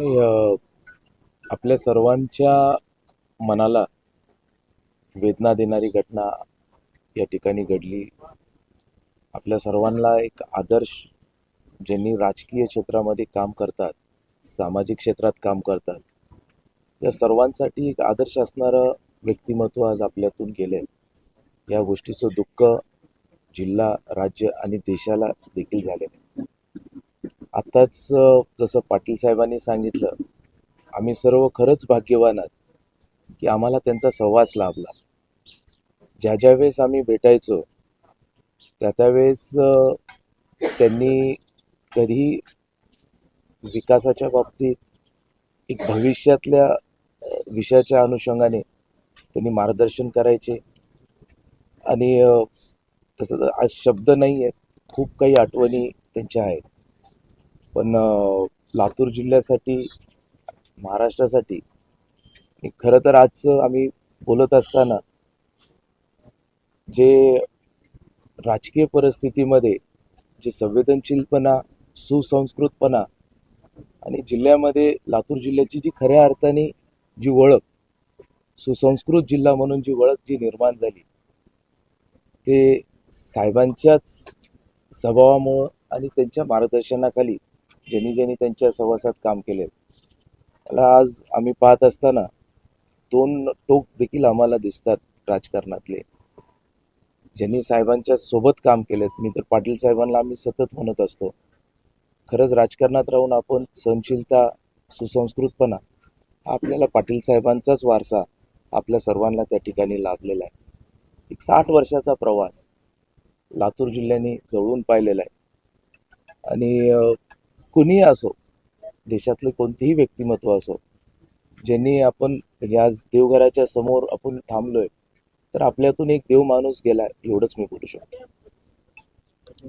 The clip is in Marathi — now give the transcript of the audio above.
नाही आपल्या सर्वांच्या मनाला वेदना देणारी घटना या ठिकाणी घडली. आपल्या सर्वांना एक आदर्श ज्यांनी राजकीय क्षेत्रामध्ये काम करतात सामाजिक क्षेत्रात काम करतात या सर्वांसाठी एक आदर्श असणारं व्यक्तिमत्व आज आपल्यातून गेले या गोष्टीचं दुःख जिल्हा राज्य आणि देशाला देखील झालेलं आहे. आत्ताच जसं पाटील साहेबांनी सांगितलं आम्ही सर्व खरंच भाग्यवान आहोत की आम्हाला त्यांचा सहवास लाभला. ज्या ज्या वेळेस आम्ही भेटायचो त्या त्यावेळेस त्यांनी कधीही विकासाच्या बाबतीत एक भविष्यातल्या विषयाच्या अनुषंगाने त्यांनी मार्गदर्शन करायचे. आणि तसं तर आज शब्द नाही आहेत खूप काही आठवणी त्यांच्या आहेत. पण लातूर जिल्ह्यासाठी महाराष्ट्रासाठी खरं तर आज आम्ही बोलत असताना जे राजकीय परिस्थितीमध्ये जे संवेदनशीलपणा सुसंस्कृतपणा आणि जिल्ह्यामध्ये लातूर जिल्ह्याची जी खऱ्या अर्थाने जी ओळख सुसंस्कृत जिल्हा म्हणून जी ओळख जी निर्माण झाली ते साहेबांच्याच स्वभावामुळं आणि त्यांच्या मार्गदर्शनाखाली ज्यांनी ज्यांनी त्यांच्या सहवासात काम केले. त्याला आज आम्ही पाहत असताना दोन टोक देखील आम्हाला दिसतात राजकारणातले. ज्यांनी साहेबांच्या सोबत काम केलेत. मी तर पाटील साहेबांना आम्ही सतत म्हणत असतो. खरंच राजकारणात राहून आपण सहनशीलता सुसंस्कृतपणा हा आपल्याला पाटील साहेबांचाच वारसा आपल्या सर्वांना त्या ठिकाणी लाभलेला आहे. एक साठ वर्षाचा प्रवास लातूर जिल्ह्याने जवळून पाहिलेला आहे. आणि कुणीही असो देशातले कोणतेही व्यक्तिमत्व असो ज्यांनी आपण या देवघराच्या समोर आपण थांबलोय तर आपल्यातून एक देव माणूस गेला एवढंच मी बोलू शकतो.